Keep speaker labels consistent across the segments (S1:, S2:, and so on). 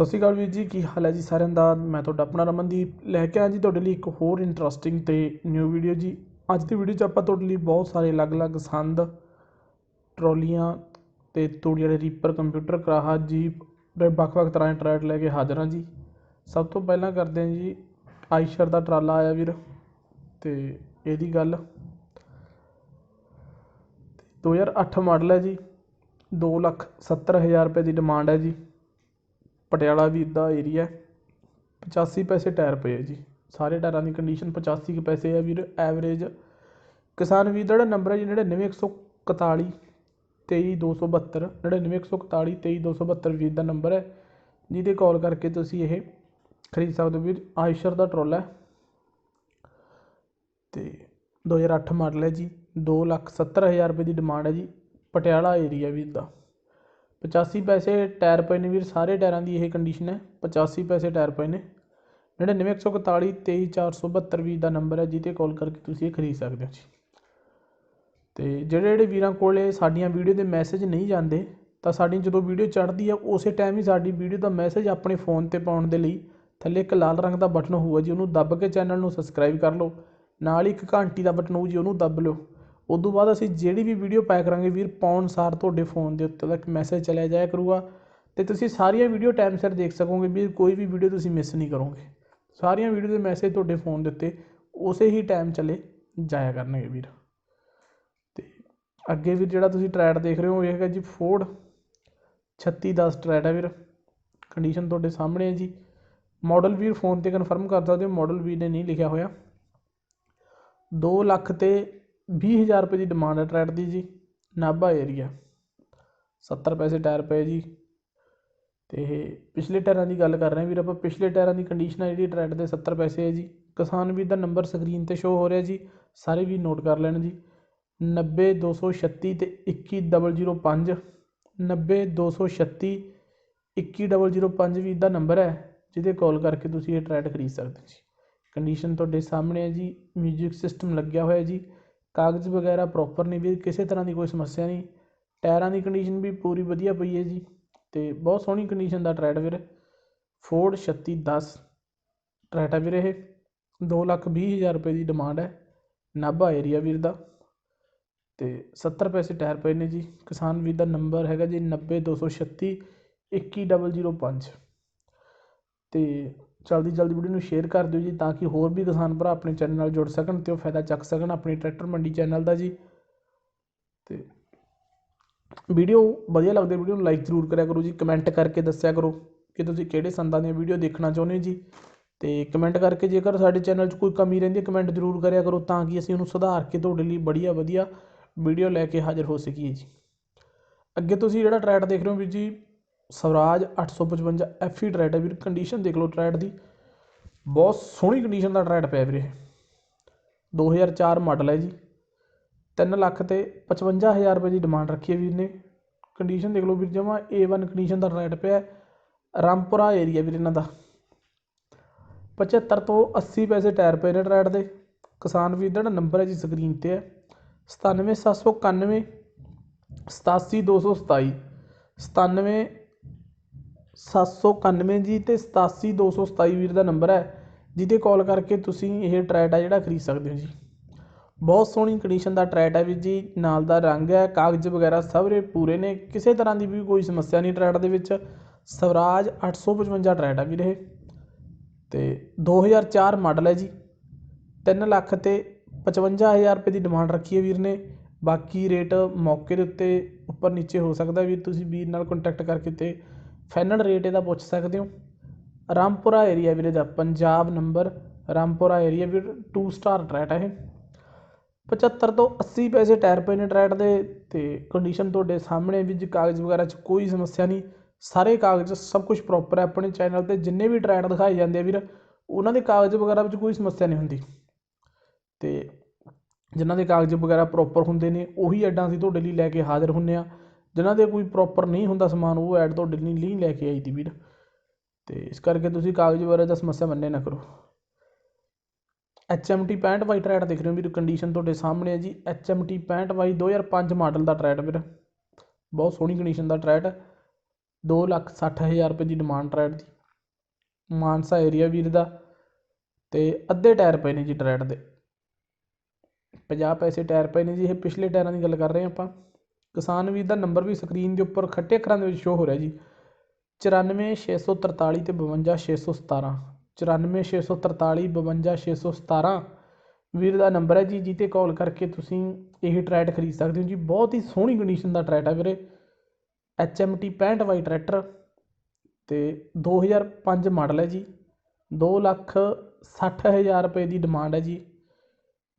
S1: ਸਤਿ ਸ਼੍ਰੀ ਅਕਾਲ ਵੀਰ ਜੀ, ਕੀ ਹਾਲ ਹੈ ਜੀ ਸਾਰਿਆਂ ਦਾ? ਮੈਂ ਤੁਹਾਡਾ ਆਪਣਾ ਰਮਨਦੀਪ ਲੈ ਕੇ ਆਇਆ ਜੀ ਤੁਹਾਡੇ ਲਈ ਇੱਕ ਹੋਰ ਇੰਟਰਸਟਿੰਗ ਤੇ ਨਿਊ ਵੀਡੀਓ ਜੀ। ਅੱਜ ਦੀ ਵੀਡੀਓ 'ਚ ਆਪਾਂ ਤੁਹਾਡੇ ਲਈ ਬਹੁਤ ਸਾਰੇ ਅਲੱਗ-ਅਲੱਗ ਸੰਦ, ਟਰੋਲੀਆਂ ਤੇ ਤੂੜੀ ਵਾਲੇ ਰੀਪਰ ਕੰਪਿਊਟਰ ਕਰਾਹਾ ਜੀਪ ਦੇ ਵੱਖ-ਵੱਖ ਤਰ੍ਹਾਂ ਦੇ ਟਰੈਕਟਰ ਲੈ ਕੇ ਹਾਜ਼ਰ ਹਾਂ ਜੀ। ਸਭ ਤੋਂ ਪਹਿਲਾਂ ਕਰਦੇ ਹਾਂ ਜੀ ਆਈਸ਼ਰ ਦਾ ਟਰਾਲਾ ਆਇਆ ਵੀਰ ਤੇ ਇਹਦੀ ਗੱਲ। 2008 ਮਾਡਲ ਹੈ ਜੀ, ਦੋ ਲੱਖ ਸੱਤਰ ਹਜ਼ਾਰ ਰੁਪਏ ਦੀ ਡਿਮਾਂਡ ਹੈ ਜੀ। ਪਟਿਆਲਾ ਵੀਰ ਦਾ ਏਰੀਆ 85 ਪੈਸੇ ਟਾਇਰ ਪਏ ਹੈ ਜੀ। ਸਾਰੇ ਟਾਇਰਾਂ ਦੀ ਕੰਡੀਸ਼ਨ 85 ਕੁ ਪੈਸੇ ਹੈ ਵੀਰ ਐਵਰੇਜ ਕਿਸਾਨ ਵੀਰ ਦਾ ਜਿਹੜਾ ਨੰਬਰ ਹੈ ਜੀ, ਨੜਿਨਵੇਂ ਇੱਕ ਸੌ ਇਕਤਾਲੀ, ਤੇਈ ਦੋ ਸੌ ਬਹੱਤਰ। ਨੜਿਨਵੇਂ ਇੱਕ ਸੌ ਇਕਤਾਲੀ, ਤੇਈ ਦੋ ਸੌ ਬਹੱਤਰ ਵੀਰ ਦਾ ਨੰਬਰ ਹੈ। ਜਿਹਦੇ ਕਾਲ ਕਰਕੇ ਤੁਸੀਂ ਇਹ ਖਰੀਦ ਸਕਦੇ ਹੋ ਵੀਰ। ਆਇਸ਼ਰ ਦਾ ਟਰੋਲਾ ਹੈ। ਤੇ 2008 ਮਾਡਲ ਹੈ ਜੀ। ਦੋ ਲੱਖ ਸੱਤਰ ਹਜ਼ਾਰ ਰੁਪਏ ਦੀ ਡਿਮਾਂਡ ਹੈ ਜੀ। ਪਟਿਆਲਾ ਏਰੀਆ ਵੀ ਦਾ। 85 ਪੈਸੇ ਟਾਇਰ ਪਏ ਨੇ ਵੀਰ, ਸਾਰੇ ਟਾਇਰਾਂ ਦੀ ਇਹ ਕੰਡੀਸ਼ਨ ਹੈ 85 ਪੈਸੇ ਟਾਇਰ ਪਏ ਨੇ। 99141 23472 ਵੀਰ ਦਾ ਨੰਬਰ ਹੈ ਜਿਹਤੇ ਕਾਲ ਕਰਕੇ ਤੁਸੀਂ ਇਹ ਖਰੀਦ ਸਕਦੇ ਹੋ ਜੀ। ਤੇ ਜਿਹੜੇ ਜਿਹੜੇ ਵੀਰਾਂ ਕੋਲੇ ਸਾਡੀਆਂ ਵੀਡੀਓ ਦੇ ਮੈਸੇਜ ਨਹੀਂ ਜਾਂਦੇ, ਤਾਂ ਸਾਡੀ ਜਦੋਂ ਵੀਡੀਓ ਚੜ੍ਹਦੀ ਆ ਉਸੇ ਟਾਈਮ ਹੀ ਸਾਡੀ ਵੀਡੀਓ ਦਾ ਮੈਸੇਜ ਆਪਣੇ ਫੋਨ ਤੇ ਪਾਉਣ ਦੇ ਲਈ ਥੱਲੇ ਇੱਕ ਲਾਲ ਰੰਗ ਦਾ ਬਟਨ ਹੋਊਗਾ ਜੀ, ਉਹਨੂੰ ਦੱਬ ਕੇ ਚੈਨਲ ਨੂੰ ਸਬਸਕ੍ਰਾਈਬ ਕਰ ਲਓ। ਨਾਲ ਹੀ ਇੱਕ ਘੰਟੀ ਦਾ ਬਟਨ ਹੋਊ ਜੀ, ਉਹਨੂੰ ਦੱਬ ਲਿਓ। ਉਦੋਂ ਬਾਅਦ ਅਸੀਂ ਜਿਹੜੀ ਵੀ ਵੀਡੀਓ ਪਾਇਆ ਕਰਾਂਗੇ ਵੀਰ, ਪਾਉਣ ਸਾਰ ਤੁਹਾਡੇ ਫੋਨ ਦੇ ਉੱਤੇ ਇੱਕ ਮੈਸੇਜ ਚਲਿਆ ਜਾਇਆ ਕਰੂਗਾ ਅਤੇ ਤੁਸੀਂ ਸਾਰੀਆਂ ਵੀਡੀਓ ਟਾਈਮ ਸਿਰ ਦੇਖ ਸਕੋਗੇ ਵੀ ਕੋਈ ਵੀ ਵੀਡੀਓ ਤੁਸੀਂ ਮਿਸ ਨਹੀਂ ਕਰੋਗੇ। ਸਾਰੀਆਂ ਵੀਡੀਓ ਦੇ ਮੈਸੇਜ ਤੁਹਾਡੇ ਫੋਨ ਦੇ ਉੱਤੇ ਉਸੇ ਹੀ ਟਾਈਮ ਚਲੇ ਜਾਇਆ ਕਰਨਗੇ ਵੀਰ। ਤੇ ਅੱਗੇ ਵੀਰ, ਜਿਹੜਾ ਤੁਸੀਂ ਟਰੈਡ ਦੇਖ ਰਹੇ ਹੋ, ਇਹ ਹੈਗਾ ਜੀ ਫੋਰਡ 3610 ਟਰੈਡ ਹੈ ਵੀਰ। ਕੰਡੀਸ਼ਨ ਤੁਹਾਡੇ ਸਾਹਮਣੇ ਹੈ ਜੀ। ਮਾਡਲ ਵੀਰ ਫੋਨ ਤੇ ਕਨਫਰਮ ਕਰ ਸਕਦੇ ਹੋ ਮਾਡਲ ਵੀਰ ਨੇ ਨਹੀਂ ਲਿਖਿਆ ਹੋਇਆ। 2 ਲੱਖ ਤੇ ਵੀਹ ਹਜ਼ਾਰ ਰੁਪਏ ਦੀ ਡਿਮਾਂਡ ਹੈ ਟਰੈਡ ਦੀ ਜੀ, ਨਾਭਾ ਏਰੀਆ 70 ਪੈਸੇ ਟਾਇਰ ਪਏ ਜੀ। ਅਤੇ ਪਿਛਲੇ ਟਾਇਰਾਂ ਦੀ ਗੱਲ ਕਰ ਰਹੇ ਵੀਰ ਆਪਾਂ, ਪਿਛਲੇ ਟਾਇਰਾਂ ਦੀ ਕੰਡੀਸ਼ਨ ਹੈ ਜਿਹੜੀ ਟਰੈਡ ਦੇ 70 ਪੈਸੇ ਹੈ ਜੀ। ਕਿਸਾਨ ਵੀਰ ਦਾ ਨੰਬਰ ਸਕਰੀਨ ਤੇ ਸ਼ੋ ਹੋ ਰਿਹਾ ਜੀ, ਸਾਰੇ ਵੀ ਨੋਟ ਕਰ ਲੈਣ ਜੀ। ਨੱਬੇ ਦੋ ਸੌ ਛੱਤੀ ਅਤੇ ਇੱਕੀ ਡਬਲ ਜੀਰੋ ਪੰਜ, ਨੱਬੇ ਦੋ ਸੌ ਛੱਤੀ, ਇੱਕੀ ਡਬਲ ਜੀਰੋ ਪੰਜ ਵੀ ਦਾ ਨੰਬਰ ਹੈ, ਜਿਹਦੇ ਕਾਲ ਕਰਕੇ ਤੁਸੀਂ ਇਹ ਟਰੈਡ ਖਰੀਦ ਸਕਦੇ ਹੋ ਜੀ। ਕੰਡੀਸ਼ਨ ਤੁਹਾਡੇ ਸਾਹਮਣੇ ਹੈ ਜੀ ਮਿਊਜ਼ਿਕ ਸਿਸਟਮ ਲੱਗਿਆ ਹੋਇਆ ਜੀ। ਕਾਗਜ਼ ਵਗੈਰਾ ਪ੍ਰੋਪਰ ਨੇ ਵੀਰ ਕਿਸੇ ਤਰ੍ਹਾਂ ਦੀ ਕੋਈ ਸਮੱਸਿਆ ਨਹੀਂ। ਟਾਇਰਾਂ ਦੀ ਕੰਡੀਸ਼ਨ ਵੀ ਪੂਰੀ ਵਧੀਆ ਪਈ ਹੈ ਜੀ ਅਤੇ ਬਹੁਤ ਸੋਹਣੀ ਕੰਡੀਸ਼ਨ ਦਾ ਟਰੈਡ ਵੀਰ। ਫੋਰਡ 3610 ਟਰੈਟ ਹੈ ਵੀਰ ਇਹ। ਦੋ ਲੱਖ ਵੀਹ ਹਜ਼ਾਰ ਰੁਪਏ ਦੀ ਡਿਮਾਂਡ ਹੈ। ਨਾਭਾ ਏਰੀਆ ਵੀਰ ਦਾ ਅਤੇ ਸੱਤਰ ਪੈਸੇ ਟਾਇਰ ਪਏ ਨੇ ਜੀ। ਕਿਸਾਨ ਵੀਰ ਦਾ ਨੰਬਰ ਹੈਗਾ ਜੀ ਨੱਬੇ ਦੋ ਸੌ ਛੱਤੀ ਇੱਕੀ ਡਬਲ ਜੀਰੋ ਪੰਜ। ਅਤੇ ਜਲਦੀ ਜਲਦੀ ਵੀਡੀਓ ਨੂੰ ਸ਼ੇਅਰ ਕਰ ਦਿਓ ਜੀ ਤਾਂ ਕਿ ਹੋਰ ਵੀ ਕਿਸਾਨ ਭਰਾ ਆਪਣੇ ਚੈਨਲ ਨਾਲ ਜੁੜ ਸਕਣ ਤੇ ਉਹ ਫਾਇਦਾ ਚੱਕ ਸਕਣ ਆਪਣੀ ਟਰੈਕਟਰ ਮੰਡੀ ਚੈਨਲ ਦਾ ਜੀ। ਤੇ ਵੀਡੀਓ ਵਧੀਆ ਲੱਗਦੀ ਵੀਡੀਓ ਨੂੰ ਲਾਈਕ ਜ਼ਰੂਰ ਕਰਿਆ ਕਰੋ ਜੀ ਕਮੈਂਟ ਕਰਕੇ ਦੱਸਿਆ ਕਰੋ ਕਿ ਤੁਸੀਂ ਕਿਹੜੇ ਸੰਦਾਂ ਦੀਆਂ ਵੀਡੀਓ ਦੇਖਣਾ ਚਾਹੁੰਦੇ ਹੋ ਜੀ। ਤੇ ਕਮੈਂਟ ਕਰਕੇ ਜੇਕਰ ਸਾਡੇ ਚੈਨਲ 'ਚ ਕੋਈ ਕਮੀ ਰਹਿੰਦੀ ਹੈ ਕਮੈਂਟ ਜ਼ਰੂਰ ਕਰਿਆ ਕਰੋ ਤਾਂ ਕਿ ਅਸੀਂ ਉਹਨੂੰ ਸੁਧਾਰ ਕੇ ਤੁਹਾਡੇ ਲਈ ਬੜੀਆ ਵਧੀਆ ਵੀਡੀਓ ਲੈ ਕੇ ਹਾਜ਼ਰ ਹੋ ਸਕੀਏ ਜੀ। ਅੱਗੇ ਤੁਸੀਂ ਜਿਹੜਾ ਟਰੈਡ ਦੇਖ ਰਹੇ ਹੋ ਵੀਰ ਜੀ ਸਵਰਾਜ 855 ਐਫੀ ਟਰੈਡ ਹੈ ਵੀਰ ਕੰਡੀਸ਼ਨ ਦੇਖ ਲਓ ਟਰੈਡ ਦੀ। ਬਹੁਤ ਸੋਹਣੀ ਕੰਡੀਸ਼ਨ ਦਾ ਟਰੈਡ ਪਿਆ ਵੀਰੇ 2004 ਮਾਡਲ ਹੈ ਜੀ। 3 ਲੱਖ ਤੇ 55000 ਰੁਪਏ ਦੀ ਡਿਮਾਂਡ ਰੱਖੀ ਹੈ ਵੀਰ ਨੇ। ਕੰਡੀਸ਼ਨ ਦੇਖ ਲਓ ਵੀਰ, ਜਮਾ A1 ਕੰਡੀਸ਼ਨ ਦਾ ਟਰੈਡ ਪਿਆ ਰਾਮਪੁਰਾ ਏਰੀਆ ਵੀਰ ਇਹਨਾਂ ਦਾ। 75 ਤੋਂ 80 ਪੈਸੇ ਟਾਇਰ ਪਏ ਨੇ ਟਰੈਡ ਦੇ। ਕਿਸਾਨ ਵੀਰ ਦਾ ਨੰਬਰ ਹੈ ਜੀ ਸਕਰੀਨ ਤੇ ਹੈ। 97791 87227 97 791 ਜੀ ਅਤੇ ਸਤਾਸੀ ਦੋ ਸੌ ਸਤਾਈ ਵੀਰ ਦਾ ਨੰਬਰ ਹੈ, ਜਿਹਦੇ ਕਾਲ ਕਰਕੇ ਤੁਸੀਂ ਇਹ ਟਰੈਟ ਆ ਜਿਹੜਾ ਖਰੀਦ ਸਕਦੇ ਹੋ ਜੀ। ਬਹੁਤ ਸੋਹਣੀ ਕੰਡੀਸ਼ਨ ਦਾ ਟਰੈਟ ਹੈ ਵੀਰ ਜੀ, ਨਾਲ ਦਾ ਰੰਗ ਹੈ, ਕਾਗਜ਼ ਵਗੈਰਾ ਸਭਰੇ ਪੂਰੇ ਨੇ, ਕਿਸੇ ਤਰ੍ਹਾਂ ਦੀ ਵੀ ਕੋਈ ਸਮੱਸਿਆ ਨਹੀਂ ਟਰੈਟ ਦੇ ਵਿੱਚ। ਸਵਰਾਜ 855 ਟਰੈਟ ਹੈ ਵੀਰ ਇਹ। ਤੇ 2004 ਮਾਡਲ ਹੈ ਜੀ 3 ਲੱਖ ਤੇ 55000 ਰੁਪਏ ਦੀ ਡਿਮਾਂਡ ਰੱਖੀ ਹੈ ਵੀਰ ਨੇ। ਬਾਕੀ ਰੇਟ ਮੌਕੇ ਦੇ ਉੱਤੇ ਉੱਪਰ ਨੀਚੇ ਹੋ ਸਕਦਾ ਵੀਰ, ਤੁਸੀਂ ਵੀਰ ਨਾਲ ਕੰਟੈਕਟ ਕਰਕੇ ਤੇ ਫਾਈਨਲ ਰੇਟ ਇਹਦਾ ਪੁੱਛ ਸਕਦੇ ਹੋ। ਰਾਮਪੁਰਾ ਏਰੀਆ ਵੀਰੇ ਦਾ ਪੰਜਾਬ ਨੰਬਰ ਰਾਮਪੁਰਾ ਏਰੀਆ ਵੀਰ 2 ਸਟਾਰ ਟਰੈਟ ਹੈ ਇਹ। 75 ਤੋਂ 80 ਪੈਸੇ ਟਾਇਰ ਪਏ ਨੇ ਟਰੈਟ ਦੇ ਤੇ ਕੰਡੀਸ਼ਨ ਤੁਹਾਡੇ ਸਾਹਮਣੇ ਵੀ ਜੀ ਕਾਗਜ਼ ਵਗੈਰਾ 'ਚ ਕੋਈ ਸਮੱਸਿਆ ਨਹੀਂ, ਸਾਰੇ ਕਾਗਜ਼ ਸਭ ਕੁਝ ਪ੍ਰੋਪਰ ਹੈ ਆਪਣੇ ਚੈਨਲ ਤੇ, ਜਿੰਨੇ ਵੀ ਟਰੈਟ ਦਿਖਾਏ ਜਾਂਦੇ ਆ ਵੀਰ, ਉਹਨਾਂ ਦੇ ਕਾਗਜ਼ ਵਗੈਰਾ ਵਿੱਚ ਕੋਈ ਸਮੱਸਿਆ ਨਹੀਂ ਹੁੰਦੀ। ਤੇ ਜਿਨ੍ਹਾਂ ਦੇ ਕਾਗਜ਼ ਵਗੈਰਾ ਪ੍ਰੋਪਰ ਹੁੰਦੇ ਨੇ, ਉਹੀ ਐਡਾਂ ਅਸੀਂ ਤੁਹਾਡੇ ਲਈ ਲੈ ਕੇ ਹਾਜ਼ਰ ਹੁੰਨੇ ਆ। ਜਿਨ੍ਹਾਂ ਦੇ ਕੋਈ ਪ੍ਰੋਪਰ ਨਹੀਂ ਹੁੰਦਾ ਸਮਾਨ, ਉਹ ਐਡ ਤੁਹਾਡੇ ਲਈ ਨਹੀਂ ਲੈ ਕੇ ਆਈ ਦੀ ਵੀਰ। ਤੇ ਇਸ ਕਰਕੇ ਤੁਸੀਂ ਕਾਗਜ਼ ਵਗੈਰਾ ਦਾ ਸਮੱਸਿਆ ਮੰਨੇ ਨਾ ਕਰੋ। H M T 65 Y tractor ਦੇਖ ਰਹੇ ਹੋ ਵੀਰ ਕੰਡੀਸ਼ਨ ਤੁਹਾਡੇ ਸਾਹਮਣੇ ਹੈ ਜੀ। H M T 65 Y 2005 model ਦਾ ਟਰੈਟ ਵੀਰ। ਬਹੁਤ ਸੋਹਣੀ ਕੰਡੀਸ਼ਨ ਦਾ ਟਰੈਟ ਦੋ ਲੱਖ ਸੱਠ ਹਜ਼ਾਰ ਰੁਪਏ ਦੀ ਡਿਮਾਂਡ ਟਰੈਟ ਦੀ। ਮਾਨਸਾ ਏਰੀਆ ਵੀਰ ਦਾ। ਅਤੇ ਅੱਧੇ ਟਾਇਰ ਪਏ ਨੇ ਜੀ ਟਰੈਟ ਦੇ। ਪੰਜਾਹ ਪੈਸੇ ਟਾਇਰ ਪਏ ਨੇ ਜੀ। ਇਹ ਪਿਛਲੇ ਟਾਇਰਾਂ ਦੀ ਗੱਲ ਕਰ ਰਹੇ ਹਾਂ ਆਪਾਂ। ਕਿਸਾਨ ਵੀਰ ਦਾ ਨੰਬਰ ਵੀ ਸਕਰੀਨ ਦੇ ਉੱਪਰ ਖੱਟੇ ਅੱਖਰਾਂ ਦੇ ਵਿੱਚ ਸ਼ੋ ਹੋ ਰਿਹਾ ਜੀ। ਚੁਰਾਨਵੇਂ ਛੇ ਸੌ ਤਰਤਾਲੀ ਅਤੇ ਬਵੰਜਾ ਛੇ ਸੌ ਸਤਾਰ੍ਹਾਂ ਚੁਰਾਨਵੇਂ ਛੇ ਸੌ ਤਰਤਾਲੀ, ਬਵੰਜਾ ਛੇ ਸੌ ਸਤਾਰ੍ਹਾਂ ਵੀਰ ਦਾ ਨੰਬਰ ਹੈ ਜੀ ਜਿਹਤੇ ਕਾਲ ਕਰਕੇ ਤੁਸੀਂ ਇਹ ਟਰੈਟ ਖਰੀਦ ਸਕਦੇ ਹੋ ਜੀ। ਬਹੁਤ ਹੀ ਸੋਹਣੀ ਕੰਡੀਸ਼ਨ ਦਾ ਟਰੈਟ ਹੈ ਵੀਰੇ। ਐਚ ਐਮ ਟੀ ਪੈਂਹਠ ਵਾਈ ਟਰੈਕਟਰ ਅਤੇ ਦੋ ਹਜ਼ਾਰ ਪੰਜ ਮਾਡਲ ਹੈ ਜੀ। ਦੋ ਲੱਖ ਸੱਠ ਹਜ਼ਾਰ ਰੁਪਏ ਦੀ ਡਿਮਾਂਡ ਹੈ ਜੀ।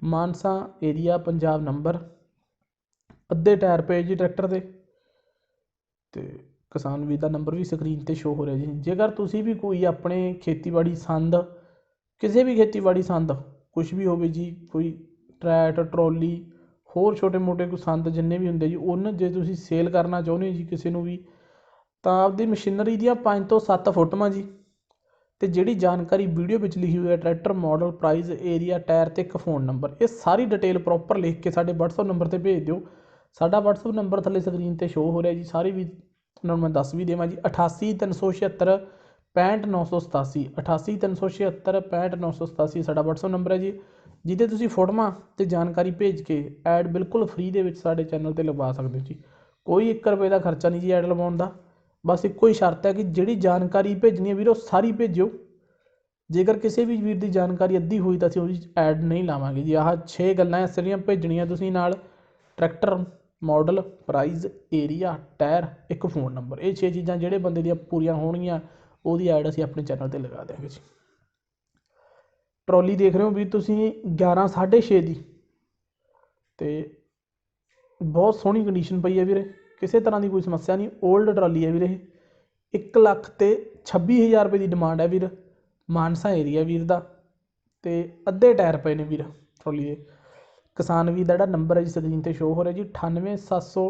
S1: ਮਾਨਸਾ ਏਰੀਆ ਪੰਜਾਬ ਨੰਬਰ ਅੱਧੇ ਟਾਇਰ ਪਏ ਜੀ ਟਰੈਕਟਰ ਦੇ। ਅਤੇ ਕਿਸਾਨ ਵੀਰ ਦਾ ਨੰਬਰ ਵੀ ਸਕਰੀਨ 'ਤੇ ਸ਼ੋ ਹੋ ਰਿਹਾ ਜੀ। ਜੇਕਰ ਤੁਸੀਂ ਵੀ ਕੋਈ ਆਪਣੇ ਖੇਤੀਬਾੜੀ ਸੰਦ, ਕਿਸੇ ਵੀ ਖੇਤੀਬਾੜੀ ਸੰਦ, ਕੁਛ ਵੀ ਹੋਵੇ ਜੀ, ਕੋਈ ਟਰੈਟ ਟਰੋਲੀ, ਹੋਰ ਛੋਟੇ ਮੋਟੇ ਕੋਈ ਸੰਦ ਜਿੰਨੇ ਵੀ ਹੁੰਦੇ ਜੀ, ਉਹਨਾਂ ਜੇ ਤੁਸੀਂ ਸੇਲ ਕਰਨਾ ਚਾਹੁੰਦੇ ਹੋ ਜੀ ਕਿਸੇ ਨੂੰ ਵੀ, ਤਾਂ ਆਪਦੀ ਮਸ਼ੀਨਰੀ ਦੀਆਂ ਪੰਜ ਤੋਂ ਸੱਤ ਫੋਟੋਆਂ ਜੀ। ਅਤੇ ਜਿਹੜੀ ਜਾਣਕਾਰੀ ਵੀਡੀਓ ਵਿੱਚ ਲਿਖੀ ਹੋਈ ਹੈ, tractor model price area tyre ਅਤੇ ਇੱਕ ਫ਼ੋਨ ਨੰਬਰ ਇਹ ਸਾਰੀ ਡਿਟੇਲ ਪ੍ਰੋਪਰ ਲਿਖ ਕੇ ਸਾਡੇ WhatsApp ਨੰਬਰ 'ਤੇ ਭੇਜ ਦਿਓ। ਸਾਡਾ WhatsApp ਨੰਬਰ ਥੱਲੇ ਸਕਰੀਨ 'ਤੇ ਸ਼ੋ ਹੋ ਰਿਹਾ ਜੀ, ਸਾਰੇ ਵੀ ਉਹਨਾਂ ਨੂੰ ਮੈਂ ਦੱਸ ਵੀ ਦੇਵਾਂ ਜੀ, ਅਠਾਸੀ ਤਿੰਨ ਸੌ ਛਿਹੱਤਰ ਪੈਂਹਠ ਨੌ ਸੌ ਸਤਾਸੀ, ਅਠਾਸੀ ਤਿੰਨ ਸੌ ਛਿਹੱਤਰ ਪੈਂਹਠ ਨੌ ਸੌ ਸਤਾਸੀ ਸਾਡਾ WhatsApp ਨੰਬਰ ਹੈ ਜੀ, ਜਿਹਦੇ ਤੁਸੀਂ ਫੋਟੋਆਂ ਅਤੇ ਜਾਣਕਾਰੀ ਭੇਜ ਕੇ ਐਡ ਬਿਲਕੁਲ ਫ੍ਰੀ ਦੇ ਵਿੱਚ ਸਾਡੇ ਚੈਨਲ 'ਤੇ ਲਗਵਾ ਸਕਦੇ ਹੋ ਜੀ। ਕੋਈ 1 ਰੁਪਏ ਦਾ ਖਰਚਾ ਨਹੀਂ ਜੀ ਐਡ ਲਵਾਉਣ ਦਾ, ਬਸ ਇੱਕੋ ਹੀ ਸ਼ਰਤ ਹੈ ਕਿ ਜਿਹੜੀ ਜਾਣਕਾਰੀ ਭੇਜਣੀ ਹੈ ਵੀਰੋ, ਸਾਰੀ ਭੇਜਿਓ। ਜੇਕਰ ਕਿਸੇ ਵੀ ਵੀਰ ਦੀ ਜਾਣਕਾਰੀ ਅੱਧੀ ਹੋਈ ਤਾਂ ਅਸੀਂ ਉਹਦੀ ਐਡ ਨਹੀਂ ਲਾਵਾਂਗੇ ਜੀ। ਆਹ ਛੇ ਗੱਲਾਂ ਇਸ ਜਿਹੜੀਆਂ ਭੇਜਣੀਆਂ ਤੁਸੀਂ ਨਾਲ, tractor model, price, area, tyre, ਇੱਕ ਫ਼ੋਨ ਨੰਬਰ। ਇਹ ਛੇ ਚੀਜ਼ਾਂ ਜਿਹੜੇ ਬੰਦੇ ਦੀਆਂ ਪੂਰੀਆਂ ਹੋਣਗੀਆਂ, ਉਹਦੀ ਐਡ ਅਸੀਂ ਆਪਣੇ ਚੈਨਲ 'ਤੇ ਲਗਾ ਦਿਆਂਗੇ ਜੀ। ਟਰੋਲੀ ਦੇਖ ਰਹੇ ਹੋ ਵੀ ਤੁਸੀਂ ਗਿਆਰਾਂ, ਸਾਢੇ ਛੇ ਦੀ। ਅਤੇ ਬਹੁਤ ਸੋਹਣੀ ਕੰਡੀਸ਼ਨ ਪਈ ਹੈ ਵੀਰੇ। ਕਿਸੇ ਤਰ੍ਹਾਂ ਦੀ ਕੋਈ ਸਮੱਸਿਆ ਨਹੀਂ 올ਡ ਟਰਾਲੀ ਹੈ ਵੀਰੇ ਇਹ। ਇੱਕ ਲੱਖ ਅਤੇ ਛੱਬੀ ਹਜ਼ਾਰ ਰੁਪਏ ਦੀ ਡਿਮਾਂਡ ਹੈ ਵੀਰ। ਮਾਨਸਾ ਏਰੀਆ ਵੀਰ ਦਾ। ਅਤੇ ਅੱਧੇ ਟਾਇਰ ਪਏ ਨੇ ਵੀਰ, ਟਰਾਲੀ ਦੇ। ਕਿਸਾਨ ਵੀਰ ਦਾ ਜਿਹੜਾ ਨੰਬਰ ਹੈ ਜੀ ਸਕਰੀਨ 'ਤੇ ਸ਼ੋ ਹੋ ਰਿਹਾ ਜੀ, ਅਠਾਨਵੇਂ ਸੱਤ ਸੌ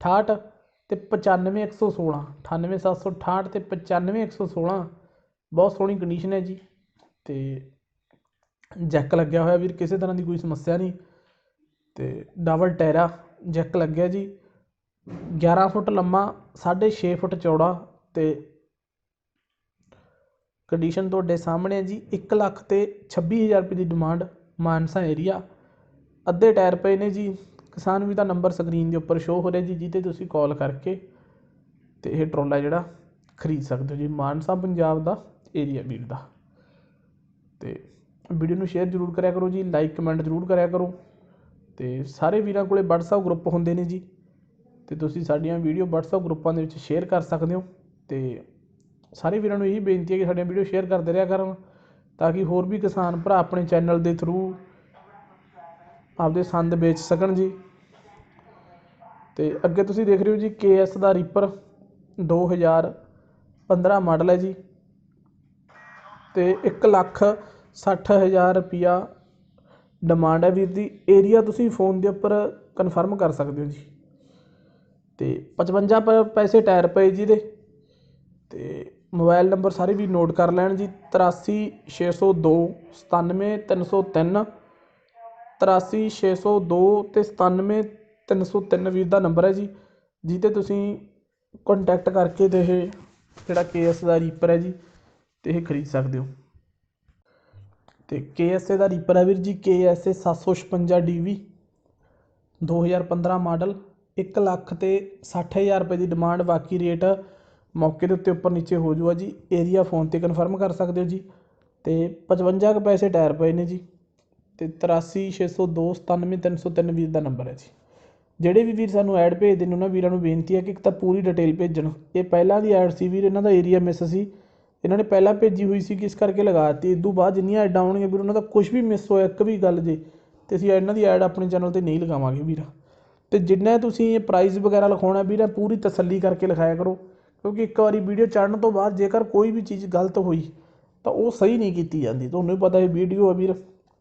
S1: ਅਠਾਹਠ ਅਤੇ ਪਚਾਨਵੇਂ ਇੱਕ ਸੌ ਸੋਲ੍ਹਾਂ ਅਠਾਨਵੇਂ ਸੱਤ ਸੌ ਅਠਾਹਠ ਅਤੇ ਪਚਾਨਵੇਂ ਇੱਕ ਸੌ ਸੋਲ੍ਹਾਂ ਬਹੁਤ ਸੋਹਣੀ ਕੰਡੀਸ਼ਨ ਹੈ ਜੀ ਅਤੇ ਜੈਕ ਲੱਗਿਆ ਹੋਇਆ ਵੀਰ, ਕਿਸੇ ਤਰ੍ਹਾਂ ਦੀ ਕੋਈ ਸਮੱਸਿਆ ਨਹੀਂ ਅਤੇ ਡਬਲ ਟੈਰਾ ਜੈਕ ਲੱਗਿਆ ਜੀ 11 ਫੁੱਟ ਲੰਮਾ, ਸਾਢੇ ਛੇ ਫੁੱਟ ਚੌੜਾ ਅਤੇ ਕੰਡੀਸ਼ਨ ਤੁਹਾਡੇ ਸਾਹਮਣੇ ਹੈ ਜੀ, ਇੱਕ ਲੱਖ ਅਤੇ ਛੱਬੀ ਹਜ਼ਾਰ ਰੁਪਏ ਦੀ ਡਿਮਾਂਡ ਮਾਨਸਾ ਏਰੀਆ ਅੱਧੇ ਟਾਇਰ ਪਏ ਨੇ ਜੀ। ਕਿਸਾਨ ਵੀਰ ਦਾ ਨੰਬਰ ਸਕਰੀਨ ਦੇ ਉੱਪਰ ਸ਼ੋ ਹੋ ਰਿਹਾ ਜੀ ਜਿਹਤੇ ਤੁਸੀਂ ਕਾਲ ਕਰਕੇ ਅਤੇ ਇਹ ਟਰੋਲਾ ਜਿਹੜਾ ਖਰੀਦ ਸਕਦੇ ਹੋ ਜੀ, ਮਾਨਸਾ, ਪੰਜਾਬ ਦਾ ਏਰੀਆ ਵੀਰ ਦਾ। ਅਤੇ ਵੀਡੀਓ ਨੂੰ ਸ਼ੇਅਰ ਜ਼ਰੂਰ ਕਰਿਆ ਕਰੋ ਜੀ ਲਾਈਕ ਕਮੈਂਟ ਜ਼ਰੂਰ ਕਰਿਆ ਕਰੋ। ਅਤੇ ਸਾਰੇ ਵੀਰਾਂ ਕੋਲੇ WhatsApp ਗਰੁੱਪ ਹੁੰਦੇ ਨੇ ਜੀ। ਅਤੇ ਤੁਸੀਂ ਸਾਡੀਆਂ ਵੀਡੀਓ WhatsApp ਗਰੁੱਪਾਂ ਦੇ ਵਿੱਚ ਸ਼ੇਅਰ ਕਰ ਸਕਦੇ ਹੋ। ਅਤੇ ਸਾਰੇ ਵੀਰਾਂ ਨੂੰ ਇਹੀ ਬੇਨਤੀ ਹੈ ਕਿ ਸਾਡੀਆਂ ਵੀਡੀਓ ਸ਼ੇਅਰ ਕਰਦੇ ਰਿਹਾ ਕਰਨ, ਤਾਂ ਕਿ ਹੋਰ ਵੀ ਕਿਸਾਨ ਭਰਾ ਆਪਣੇ ਚੈਨਲ ਦੇ ਥਰੂ ਆਪਦੇ ਸੰਦ ਵੇਚ ਸਕਣ ਜੀ। ਅਤੇ ਅੱਗੇ ਤੁਸੀਂ ਦੇਖ ਰਹੇ ਹੋ ਜੀ ਕੇ ਐਸ ਦਾ ਰੀਪਰ ਦੋ ਹਜ਼ਾਰ ਪੰਦਰ੍ਹਾਂ ਮਾਡਲ ਹੈ ਜੀ। ਅਤੇ ਇੱਕ ਲੱਖ ਸੱਠ ਹਜ਼ਾਰ ਰੁਪਈਆ ਡਿਮਾਂਡ ਹੈ ਵੀਰ ਦੀ ਏਰੀਆ ਤੁਸੀਂ ਫੋਨ ਦੇ ਉੱਪਰ ਕਨਫਰਮ ਕਰ ਸਕਦੇ ਹੋ ਜੀ। ਅਤੇ 55 ਪ, ਪੈਸੇ ਟਾਇਰ ਪਏ ਜੀ ਦੇ ਅਤੇ ਮੋਬਾਈਲ ਨੰਬਰ ਸਾਰੇ ਵੀ ਨੋਟ ਕਰ ਲੈਣ ਜੀ। 83 602 97 303 ਤਰਾਸੀ ਛੇ ਸੌ ਦੋ ਅਤੇ ਸਤਾਨਵੇਂ, ਤਿੰਨ ਸੌ ਤਿੰਨ ਵੀਰ ਦਾ ਨੰਬਰ ਹੈ ਜੀ ਜਿਹਤੇ ਤੁਸੀਂ ਕੋਂਟੈਕਟ ਕਰਕੇ ਅਤੇ ਇਹ ਜਿਹੜਾ ਕੇ ਐੱਸ ਦਾ ਰੀਪਰ ਹੈ ਜੀ ਅਤੇ ਇਹ ਖਰੀਦ ਸਕਦੇ ਹੋ। ਅਤੇ ਕੇ ਐੱਸ ਏ ਦਾ ਰੀਪਰ ਹੈ ਵੀਰ ਜੀ ਕੇ ਐੱਸ ਏ ਸੱਤ ਸੌ ਛਪੰਜਾ ਡੀ ਵੀ ਦੋ ਹਜ਼ਾਰ ਪੰਦਰਾਂ ਮਾਡਲ, ਇੱਕ ਲੱਖ ਅਤੇ ਸੱਠ ਹਜ਼ਾਰ ਰੁਪਏ ਦੀ ਡਿਮਾਂਡ ਬਾਕੀ ਰੇਟ ਮੌਕੇ ਦੇ ਉੱਤੇ ਉੱਪਰ ਨੀਚੇ ਹੋ ਜੂਗਾ ਜੀ ਏਰੀਆ ਫੋਨ 'ਤੇ ਕਨਫਰਮ ਕਰ ਸਕਦੇ ਹੋ ਜੀ ਅਤੇ ਪਚਵੰਜਾ ਕੁ ਪੈਸੇ ਟਾਇਰ ਪਏ ਨੇ ਜੀ। ਅਤੇ ਤਰਾਸੀ ਛੇ ਸੌ ਦੋ ਸਤਾਨਵੇਂ ਤਿੰਨ ਸੌ ਤਿੰਨ ਵੀਰ ਦਾ ਨੰਬਰ ਹੈ ਜੀ। ਜਿਹੜੇ ਵੀ ਵੀਰ ਸਾਨੂੰ ਐਡ ਭੇਜਦੇ ਨੇ, ਉਹਨਾਂ ਵੀਰਾਂ ਨੂੰ ਬੇਨਤੀ ਹੈ ਕਿ ਇੱਕ ਤਾਂ ਪੂਰੀ ਡਿਟੇਲ ਭੇਜਣ। ਇਹ ਪਹਿਲਾਂ ਦੀ ਐਡ ਸੀ ਵੀਰ, ਇਹਨਾਂ ਦਾ ਏਰੀਆ ਮਿਸ ਸੀ। ਇਹਨਾਂ ਨੇ ਪਹਿਲਾਂ ਭੇਜੀ ਹੋਈ ਸੀ ਕਿ ਇਸ ਕਰਕੇ ਲਗਾ ਦਿੱਤੀ। ਇਸ ਤੋਂ ਬਾਅਦ ਜਿੰਨੀਆਂ ਐਡਾਂ ਆਉਣਗੀਆਂ ਵੀਰ, ਉਹਨਾਂ ਦਾ ਕੁਝ ਵੀ ਮਿਸ ਹੋਇਆ, ਇੱਕ ਵੀ ਗੱਲ ਜੇ, ਤੇ ਅਸੀਂ ਇਹਨਾਂ ਦੀ ਐਡ ਆਪਣੇ ਚੈਨਲ ਤੇ ਨਹੀਂ ਲਗਾਵਾਂਗੇ ਵੀਰ। ਤੇ ਜਿੰਨਾ ਤੁਸੀਂ ਇਹ ਪ੍ਰਾਈਸ ਵਗੈਰਾ ਲਿਖਾਉਣਾ ਵੀਰ ਪੂਰੀ ਤਸੱਲੀ ਕਰਕੇ ਲਿਖਾਇਆ ਕਰੋ। ਕਿਉਂਕਿ ਇੱਕ ਵਾਰੀ ਵੀਡੀਓ ਚੜਨ ਤੋਂ ਬਾਅਦ ਜੇਕਰ ਕੋਈ ਵੀ ਚੀਜ਼ ਗਲਤ ਹੋਈ, ਤਾਂ ਉਹ ਸਹੀ ਨਹੀਂ ਕੀਤੀ ਜਾਂਦੀ। ਤੁਹਾਨੂੰ ਵੀ ਪਤਾ ਇਹ ਵੀਡੀਓ ਆ ਵੀਰ।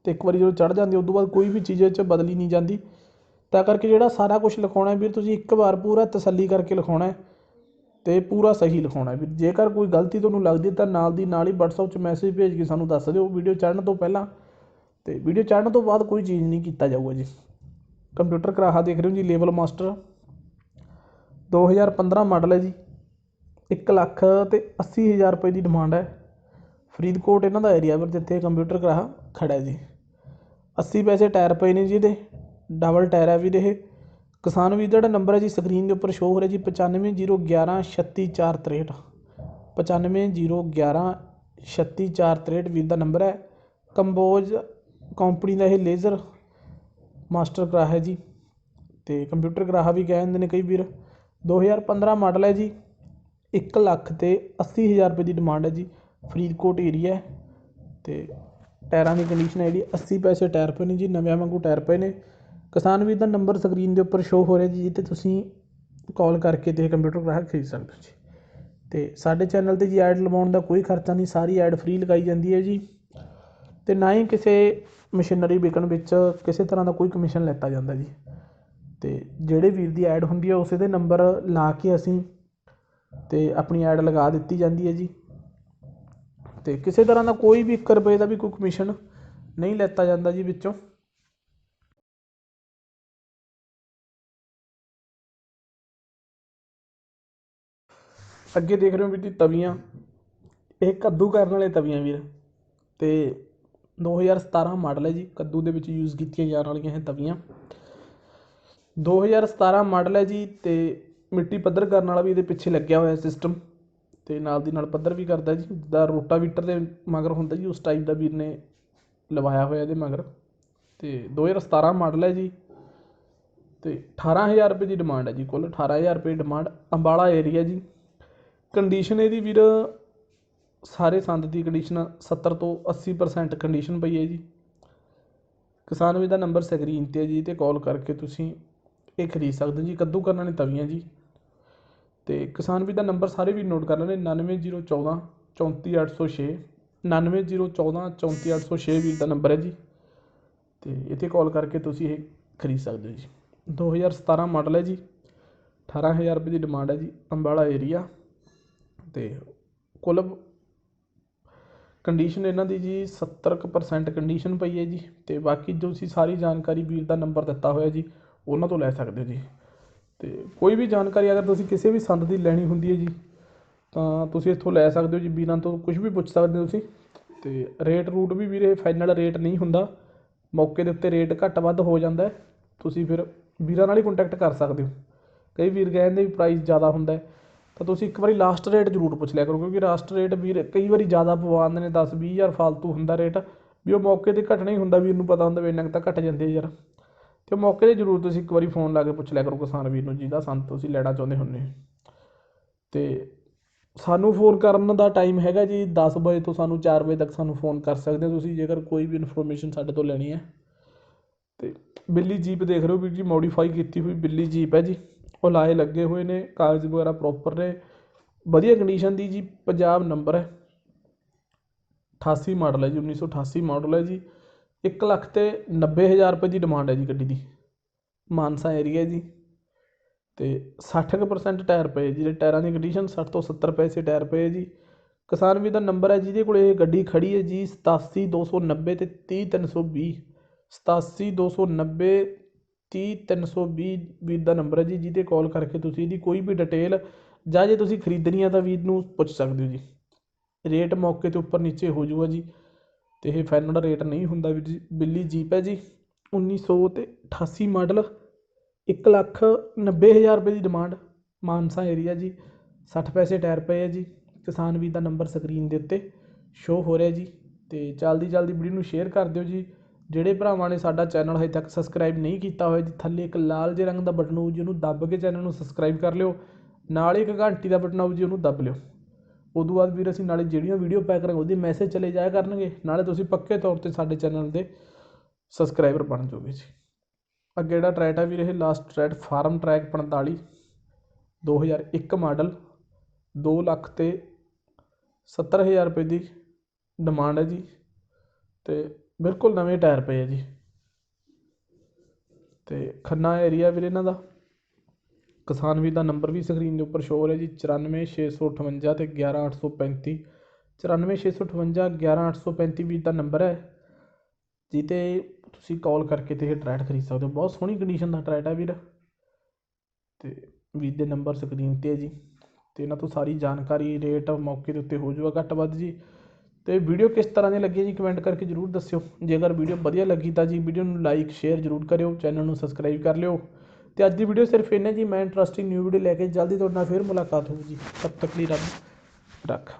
S1: ਅਤੇ ਇੱਕ ਵਾਰੀ ਜਦੋਂ ਚੜ੍ਹ ਜਾਂਦੀ ਉਸ ਤੋਂ ਬਾਅਦ ਕੋਈ ਵੀ ਚੀਜ਼ ਇਹ 'ਚ ਬਦਲੀ ਨਹੀਂ ਜਾਂਦੀ। ਤਾਂ ਕਰਕੇ ਜਿਹੜਾ ਸਾਰਾ ਕੁਛ ਲਿਖਾਉਣਾ ਵੀਰ, ਤੁਸੀਂ ਇੱਕ ਵਾਰ ਪੂਰਾ ਤਸੱਲੀ ਕਰਕੇ ਲਿਖਾਉਣਾ ਅਤੇ ਪੂਰਾ ਸਹੀ ਲਿਖਾਉਣਾ ਵੀਰ। ਜੇਕਰ ਕੋਈ ਗਲਤੀ ਤੁਹਾਨੂੰ ਲੱਗਦੀ ਤਾਂ ਨਾਲ ਦੀ ਨਾਲ ਹੀ ਵਟਸਐਪ 'ਚ ਮੈਸੇਜ ਭੇਜ ਕੇ ਸਾਨੂੰ ਦੱਸ ਦਿਓ ਵੀਡੀਓ ਚੜ੍ਹਨ ਤੋਂ ਪਹਿਲਾਂ। ਅਤੇ ਵੀਡੀਓ ਚੜ੍ਹਨ ਤੋਂ ਬਾਅਦ ਕੋਈ ਚੇਂਜ ਨਹੀਂ ਕੀਤਾ ਜਾਊਗਾ ਜੀ। ਕੰਪਿਊਟਰ ਕਰਾਹਾ ਦੇਖ ਰਹੇ ਹੋ ਜੀ ਲੇਵਲ ਮਾਸਟਰ। 2015 ਮਾਡਲ ਹੈ ਜੀ। ਇੱਕ ਲੱਖ ਤੇ ਅੱਸੀ ਹਜ਼ਾਰ ਰੁਪਏ ਦੀ ਡਿਮਾਂਡ ਹੈ। ਫਰੀਦਕੋਟ ਇਹਨਾਂ ਦਾ ਏਰੀਆ ਪਰ ਜਿੱਥੇ ਕੰਪਿਊਟਰ ਕਰਾਹਾ ਖੜਾ ਜੀ। ਅੱਸੀ ਪੈਸੇ ਟਾਇਰ ਪਏ ਨੇ ਜੀ ਇਹਦੇ, ਡਬਲ ਟਾਇਰ ਹੈ ਵੀਰ ਇਹ। ਕਿਸਾਨ ਵੀਰ ਦਾ ਜਿਹੜਾ ਨੰਬਰ ਹੈ ਜੀ ਸਕਰੀਨ ਦੇ ਉੱਪਰ ਸ਼ੋਅ ਹੋ ਰਿਹਾ ਜੀ, ਪਚਾਨਵੇਂ ਜੀਰੋ ਗਿਆਰਾਂ ਛੱਤੀ ਚਾਰ ਤ੍ਰੇਹਠ। ਪਚਾਨਵੇਂ ਜੀਰੋ ਗਿਆਰਾਂ ਛੱਤੀ ਚਾਰ ਤ੍ਰੇਹਠ ਵੀਰ ਦਾ ਨੰਬਰ ਹੈ। ਕੰਬੋਜ ਕੰਪਨੀ ਦਾ ਇਹ ਲੇਜ਼ਰ ਮਾਸਟਰ ਕਰਾ ਹੈ ਜੀ। ਅਤੇ ਕੰਪਿਊਟਰ ਕਰਾਹਾ ਵੀ ਕਹਿ ਦਿੰਦੇ ਨੇ ਕਈ ਵੀਰ 2015 ਮਾਡਲ ਹੈ ਜੀ। ਇੱਕ ਲੱਖ ਤੇ ਅੱਸੀ ਹਜ਼ਾਰ ਰੁਪਏ ਦੀ ਡਿਮਾਂਡ ਹੈ ਜੀ। ਫਰੀਦਕੋਟ ਏਰੀਆ ਹੈ। ਤੇ ਟਾਇਰਾਂ ਦੀ ਕੰਡੀਸ਼ਨ ਹੈ ਜਿਹੜੀ 80 ਪੈਸੇ ਟਾਇਰ ਪਏ ਨੇ ਜੀ, ਨਵਿਆਂ ਵਾਂਗੂ ਟਾਇਰ ਪਏ ਨੇ। ਕਿਸਾਨ ਵੀਰ ਦਾ ਨੰਬਰ ਸਕਰੀਨ ਦੇ ਉੱਪਰ ਸ਼ੋਅ ਹੋ ਰਿਹਾ ਜੀ, ਜਿੱਥੇ ਤੁਸੀਂ ਕਾਲ ਕਰਕੇ ਤੇ ਕੰਪਿਊਟਰ ਗ੍ਰਾਹਕ ਖਰੀਦ ਸਕਦੇ ਹੋ ਜੀ। ਅਤੇ ਸਾਡੇ ਚੈਨਲ ਤੇ ਜੀ ਐਡ ਲਵਾਉਣ ਦਾ ਕੋਈ ਖਰਚਾ ਨਹੀਂ, ਸਾਰੀ ਐਡ ਫ੍ਰੀ ਲਗਾਈ ਜਾਂਦੀ ਹੈ ਜੀ। ਅਤੇ ਨਾ ਹੀ ਕਿਸੇ ਮਸ਼ੀਨਰੀ ਵਿਕਣ ਵਿੱਚ ਕਿਸੇ ਤਰ੍ਹਾਂ ਦਾ ਕੋਈ ਕਮਿਸ਼ਨ ਲੈਤਾ ਜਾਂਦਾ ਜੀ। ਅਤੇ ਜਿਹੜੇ ਵੀਰ ਦੀ ਐਡ ਹੁੰਦੀ ਹੈ, ਉਸੇ ਦੇ ਨੰਬਰ ਲਾ ਕੇ ਅਸੀਂ ਅਤੇ ਆਪਣੀ ਐਡ ਲਗਾ ਦਿੱਤੀ ਜਾਂਦੀ ਹੈ ਜੀ। ਤੇ ਕਿਸੇ ਤਰ੍ਹਾਂ ਦਾ ਕੋਈ ਵੀ 1 ਰੁਪਏ ਦਾ ਵੀ ਕੋਈ ਕਮਿਸ਼ਨ ਨਹੀਂ ਲੈਤਾ ਜਾਂਦਾ ਜੀ ਵਿੱਚੋਂ। ਅੱਗੇ ਦੇਖ ਰਹੇ ਹੋ ਵੀਰ ਜੀ ਤਵੀਆਂ, ਇਹ ਕੱਦੂ ਕਰਨ ਵਾਲੇ ਤਵੀਆਂ ਵੀਰ ਤੇ 2017 ਮਾਡਲ ਹੈ ਜੀ, ਕੱਦੂ ਦੇ ਵਿੱਚ ਯੂਜ਼ ਕੀਤੀਆਂ ਜਾਣ ਵਾਲੀਆਂ ਇਹ ਤਵੀਆਂ। 2017 ਮਾਡਲ ਹੈ ਜੀ ਤੇ ਮਿੱਟੀ ਪੱਧਰ ਕਰਨ ਵਾਲਾ ਵੀ ਇਹਦੇ ਪਿੱਛੇ ਲੱਗਿਆ ਹੋਇਆ ਸਿਸਟਮ ਅਤੇ ਨਾਲ ਦੀ ਨਾਲ ਪੱਧਰ ਵੀ ਕਰਦਾ ਜੀ, ਜਿੱਦਾਂ ਰੋਟਾਵੀਟਰ ਦੇ ਮਗਰ ਹੁੰਦਾ ਜੀ, ਉਸ ਟਾਈਪ ਦਾ ਵੀਰ ਨੇ ਲਵਾਇਆ ਹੋਇਆ ਇਹਦੇ ਮਗਰ। ਅਤੇ ਦੋ ਹਜ਼ਾਰ ਸਤਾਰ੍ਹਾਂ ਮਾਡਲ ਹੈ ਜੀ ਅਤੇ ਅਠਾਰ੍ਹਾਂ ਹਜ਼ਾਰ ਰੁਪਏ ਦੀ ਡਿਮਾਂਡ ਹੈ ਜੀ, ਕੁੱਲ 18000 ਰੁਪਏ ਡਿਮਾਂਡ ਅੰਬਾਲਾ ਏਰੀਆ ਜੀ। ਕੰਡੀਸ਼ਨ ਇਹਦੀ ਵੀਰ ਸਾਰੇ ਸੰਦ ਦੀ ਕੰਡੀਸ਼ਨ 70 ਤੋਂ 80% ਕੰਡੀਸ਼ਨ ਪਈ ਹੈ ਜੀ। ਕਿਸਾਨ ਵੀ ਦਾ ਨੰਬਰ ਸਕਰੀਨ ਤੇ ਹੈ ਜੀ, ਤੇ ਕਾਲ ਕਰਕੇ ਤੁਸੀਂ ਇਹ ਖਰੀਦ ਸਕਦੇ ਹੋ ਜੀ, ਕੱਦੂ ਕਰਨ ਨੇ ਤਵੀਆਂ ਜੀ। ਅਤੇ ਕਿਸਾਨ ਵੀਰ ਦਾ ਨੰਬਰ ਸਾਰੇ ਵੀਰ ਨੋਟ ਕਰ ਲੈਣੇ 99014 34806 99014 34806 ਵੀਰ ਦਾ ਨੰਬਰ ਹੈ ਜੀ। ਅਤੇ ਇੱਥੇ ਕਾਲ ਕਰਕੇ ਤੁਸੀਂ ਇਹ ਖਰੀਦ ਸਕਦੇ ਹੋ ਜੀ। 2017 ਮਾਡਲ ਹੈ ਜੀ 18000 ਰੁਪਏ ਦੀ ਡਿਮਾਂਡ ਹੈ ਜੀ, ਅੰਬਾਲਾ ਏਰੀਆ ਅਤੇ ਕੁੱਲ ਕੰਡੀਸ਼ਨ ਇਹਨਾਂ ਦੀ ਜੀ 70% ਕੰਡੀਸ਼ਨ ਪਈ ਹੈ ਜੀ। ਅਤੇ ਬਾਕੀ ਜੋ ਤੁਸੀਂ ਸਾਰੀ ਜਾਣਕਾਰੀ ਵੀਰ ਦਾ ਨੰਬਰ ਦਿੱਤਾ ਹੋਇਆ ਜੀ, ਉਹਨਾਂ ਤੋਂ ਲੈ ਸਕਦੇ ਹੋ ਜੀ। ਅਤੇ ਕੋਈ ਵੀ ਜਾਣਕਾਰੀ ਅਗਰ ਤੁਸੀਂ ਕਿਸੇ ਵੀ ਸੰਦ ਦੀ ਲੈਣੀ ਹੁੰਦੀ ਹੈ ਜੀ, ਤਾਂ ਤੁਸੀਂ ਇੱਥੋਂ ਲੈ ਸਕਦੇ ਹੋ ਜੀ ਵੀਰਾਂ ਤੋਂ ਕੁਛ ਵੀ ਪੁੱਛ ਸਕਦੇ ਹੋ ਤੁਸੀਂ। ਅਤੇ ਰੇਟ ਰੂਟ ਵੀ ਵੀਰੇ ਫਾਈਨਲ ਰੇਟ ਨਹੀਂ ਹੁੰਦਾ, ਮੌਕੇ ਦੇ ਉੱਤੇ ਰੇਟ ਘੱਟ ਵੱਧ ਹੋ ਜਾਂਦਾ ਤੁਸੀਂ ਫਿਰ ਵੀਰਾਂ ਨਾਲ ਹੀ ਕੋਂਟੈਕਟ ਕਰ ਸਕਦੇ ਹੋ। ਕਈ ਵੀਰ ਕਹਿੰਦੇ ਵੀ ਪ੍ਰਾਈਸ ਜ਼ਿਆਦਾ ਹੁੰਦਾ ਤਾਂ ਤੁਸੀਂ ਇੱਕ ਵਾਰੀ ਲਾਸਟ ਰੇਟ ਜ਼ਰੂਰ ਪੁੱਛ ਲਿਆ ਕਰੋ, ਕਿਉਂਕਿ ਲਾਸਟ ਰੇਟ ਵੀਰ ਕਈ ਵਾਰੀ ਜ਼ਿਆਦਾ ਪਵਾ ਦਿੰਦੇ ਨੇ, ਦਸ ਵੀਹ ਹਜ਼ਾਰ ਫਾਲਤੂ ਹੁੰਦਾ ਰੇਟ ਵੀ ਉਹ ਮੌਕੇ ਤੇ ਘਟਣਾ ਹੀ ਹੁੰਦਾ, ਵੀਰ ਨੂੰ ਪਤਾ ਹੁੰਦਾ ਵੀ ਇੰਨਾ ਕੁ ਤਾਂ ਘੱਟ ਜਾਂਦੇ ਆ ਯਾਰ। ਤੇ ਮੌਕੇ 'ਤੇ ਜ਼ਰੂਰ ਤੁਸੀਂ ਇੱਕ ਵਾਰੀ ਫੋਨ ਲਾ ਕੇ ਪੁੱਛ ਲਿਆ ਕਰੋ ਕਿਸਾਨ ਵੀਰ ਨੂੰ, ਜਿਹਦਾ ਸੰਦ ਤੁਸੀਂ ਲੈਣਾ ਚਾਹੁੰਦੇ ਹੁੰਦੇ ਹੋ। ਤੇ ਸਾਨੂੰ ਫੋਨ ਕਰਨ ਦਾ ਟਾਈਮ ਹੈਗਾ ਜੀ 10 ਵਜੇ ਤੋਂ ਸਾਨੂੰ 4 ਵਜੇ ਤੱਕ ਸਾਨੂੰ ਫੋਨ ਕਰ ਸਕਦੇ ਹੋ ਤੁਸੀਂ, ਜੇਕਰ ਕੋਈ ਵੀ ਇਨਫੋਰਮੇਸ਼ਨ ਸਾਡੇ ਤੋਂ ਲੈਣੀ ਹੈ। ਤੇ ਬਿੱਲੀ ਜੀਪ ਦੇਖ ਰਹੇ ਹੋ ਵੀਰ ਜੀ ਮੋਡੀਫਾਈ ਕੀਤੀ ਹੋਈ ਬਿੱਲੀ ਜੀਪ ਹੈ ਜੀ। ਉਹ ਲਾਏ ਲੱਗੇ ਹੋਏ ਨੇ, ਕਾਗਜ਼ ਵਗੈਰਾ ਪ੍ਰੋਪਰ ਨੇ। ਵਧੀਆ ਕੰਡੀਸ਼ਨ ਦੀ ਜੀ ਪੰਜਾਬ ਨੰਬਰ ਹੈ। 88 ਮਾਡਲ ਹੈ ਜੀ 1988 ਮਾਡਲ ਹੈ ਜੀ। ਇੱਕ ਲੱਖ ਤੇ 90000 ਰੁਪਏ ਦੀ ਡਿਮਾਂਡ ਹੈ ਜੀ ਗੱਡੀ ਦੀ। ਮਾਨਸਾ ਏਰੀਆ ਜੀ। ਅਤੇ ਸੱਠ ਕੁ ਪਰਸੈਂਟ ਟਾਇਰ ਪਏ ਜਿਹੜੇ ਟਾਇਰਾਂ ਦੀ ਕੰਡੀਸ਼ਨ ਸੱਠ ਤੋਂ 70 ਪੈਸੇ ਟਾਇਰ ਪਏ ਜੀ। ਕਿਸਾਨ ਵੀਰ ਦਾ ਨੰਬਰ ਹੈ ਜਿਹਦੇ ਕੋਲ ਇਹ ਗੱਡੀ ਖੜ੍ਹੀ ਹੈ ਜੀ, ਸਤਾਸੀ ਦੋ ਸੌ ਨੱਬੇ ਅਤੇ ਤੀਹ ਤਿੰਨ ਸੌ ਵੀਹ। ਸਤਾਸੀ ਦੋ ਸੌ ਨੱਬੇ, ਤੀਹ ਤਿੰਨ ਸੌ ਵੀਹ ਵੀਰ ਦਾ ਨੰਬਰ ਹੈ ਜੀ, ਜਿਹਦੇ ਕਾਲ ਕਰਕੇ ਤੁਸੀਂ ਇਹਦੀ ਕੋਈ ਵੀ ਡਿਟੇਲ ਜਾਂ ਜੇ ਤੁਸੀਂ ਖਰੀਦਣੀ ਆ ਤਾਂ ਵੀਰ ਨੂੰ ਪੁੱਛ ਸਕਦੇ ਹੋ ਜੀ। ਰੇਟ ਮੌਕੇ ਤੇ ਉੱਪਰ ਨੀਚੇ ਹੋ ਜੂਗਾ ਜੀ। ਅਤੇ ਇਹ ਫਾਈਨਲ ਰੇਟ ਨਹੀਂ ਹੁੰਦਾ ਵੀਰ ਜੀ, ਬਿੱਲੀ ਜੀਪ ਹੈ ਜੀ, ਉੱਨੀ ਸੌ ਅਤੇ ਅਠਾਸੀ ਮਾਡਲ ਇੱਕ ਲੱਖ 90 ਹਜ਼ਾਰ ਰੁਪਏ ਦੀ ਡਿਮਾਂਡ ਮਾਨਸਾ ਏਰੀਆ ਜੀ, ਸੱਠ ਪੈਸੇ ਟਾਇਰ ਪਏ ਹੈ ਜੀ, ਕਿਸਾਨ ਵੀਰ ਦਾ ਨੰਬਰ ਸਕਰੀਨ ਦੇ ਉੱਤੇ ਸ਼ੋ ਹੋ ਰਿਹਾ ਜੀ ਅਤੇ ਜਲਦੀ ਜਲਦੀ ਵੀਡੀਓ ਨੂੰ ਸ਼ੇਅਰ ਕਰ ਦਿਓ ਜੀ, ਜਿਹੜੇ ਭਰਾਵਾਂ ਨੇ ਸਾਡਾ ਚੈਨਲ ਹਜੇ ਤੱਕ ਸਬਸਕ੍ਰਾਈਬ ਨਹੀਂ ਕੀਤਾ ਹੋਇਆ ਜੀ, ਥੱਲੇ ਇੱਕ ਲਾਲ ਜਿਹੇ ਰੰਗ ਦਾ ਬਟਨ ਹੋਊ ਜੀ, ਉਹਨੂੰ ਦੱਬ ਕੇ ਚੈਨਲ ਨੂੰ ਸਬਸਕ੍ਰਾਈਬ ਕਰ ਲਿਓ, ਨਾਲ ਇੱਕ ਘੰਟੀ ਦਾ ਬਟਨ ਆਊ ਜੀ, ਉਹਨੂੰ ਦੱਬ ਲਿਓ। ਉਦੋਂ ਬਾਅਦ ਵੀਰ ਅਸੀਂ ਨਾਲੇ ਜਿਹੜੀਆਂ ਵੀਡੀਓ ਪੈ ਕਰਾਂਗੇ, ਉਹਦੇ ਮੈਸੇਜ ਚਲੇ ਜਾਇਆ ਕਰਨਗੇ। ਨਾਲੇ ਤੁਸੀਂ ਪੱਕੇ ਤੌਰ ਤੇ ਸਾਡੇ ਚੈਨਲ ਦੇ ਸਬਸਕ੍ਰਾਈਬਰ ਬਣ ਜਾਓਗੇ ਜੀ। ਅੱਗੇ ਜਿਹੜਾ ਟਰੈਕ ਹੈ ਵੀਰ, ਇਹ ਲਾਸਟ ਟਰੈਟ ਫਾਰਮ ਟਰੈਕ 45 2001 ਮਾਡਲ 2 ਲੱਖ ਤੇ 70000 ਰੁਪਏ ਦੀ ਡਿਮਾਂਡ ਹੈ ਜੀ। ਤੇ ਬਿਲਕੁਲ ਨਵੇਂ ਟਾਇਰ ਪਏ ਆ ਜੀ। ਤੇ ਖੰਨਾ ਏਰੀਆ ਵੀਰ ਇਹਨਾਂ ਦਾ। ਕਿਸਾਨ ਵੀਰ ਦਾ ਨੰਬਰ ਵੀ ਸਕਰੀਨ ਦੇ ਉੱਪਰ ਸ਼ੋਅ ਹੋ ਰਿਹਾ ਜੀ 94658 ਤੇ 11835 94658 11835 ਵੀਰ ਦਾ ਨੰਬਰ ਹੈ। ਜਿਹਤੇ ਤੁਸੀਂ ਕਾਲ ਕਰਕੇ ਤੇ ਇਹ ਟਰੈਟ ਖਰੀਦ ਸਕਦੇ ਹੋ। ਬਹੁਤ ਸੋਹਣੀ ਕੰਡੀਸ਼ਨ ਦਾ ਟਰੈਟ ਹੈ ਵੀਰ। ਤੇ ਵੀਰ ਦੇ ਨੰਬਰ ਸਕਰੀਨ ਤੇ ਹੈ ਜੀ। ਅਤੇ ਇਹਨਾਂ ਤੋਂ ਸਾਰੀ ਜਾਣਕਾਰੀ ਰੇਟ ਮੌਕੇ ਦੇ ਉੱਤੇ ਹੋ ਜਾਊਗਾ, ਘੱਟ ਵੱਧ ਜੀ। ਅਤੇ ਵੀਡੀਓ ਕਿਸ ਤਰ੍ਹਾਂ ਦੀ ਲੱਗੀ ਜੀ ਕਮੈਂਟ ਕਰਕੇ ਜ਼ਰੂਰ ਦੱਸਿਓ। ਜੇਕਰ ਵੀਡੀਓ ਵਧੀਆ ਲੱਗੀ ਤਾਂ ਜੀ ਵੀਡੀਓ ਨੂੰ ਲਾਈਕ ਸ਼ੇਅਰ ਜ਼ਰੂਰ ਕਰਿਓ। ਚੈਨਲ ਨੂੰ ਸਬਸਕ੍ਰਾਈਬ ਕਰ ਲਿਓ। ਤੇ ਅੱਜ ਦੀ ਵੀਡੀਓ ਸਿਰਫ ਇੰਨਾ ਜੀ, ਮੈਂ ਇੰਟਰਸਟਿੰਗ ਨਿਊ ਵੀਡੀਓ ਲੈ ਕੇ ਜਲਦੀ ਤੁਹਾਡੇ ਨਾਲ ਫਿਰ ਮੁਲਾਕਾਤ ਹੋਊਗੀ ਤਬ ਤੱਕ ਲਈ ਰੱਬ ਰੱਖ।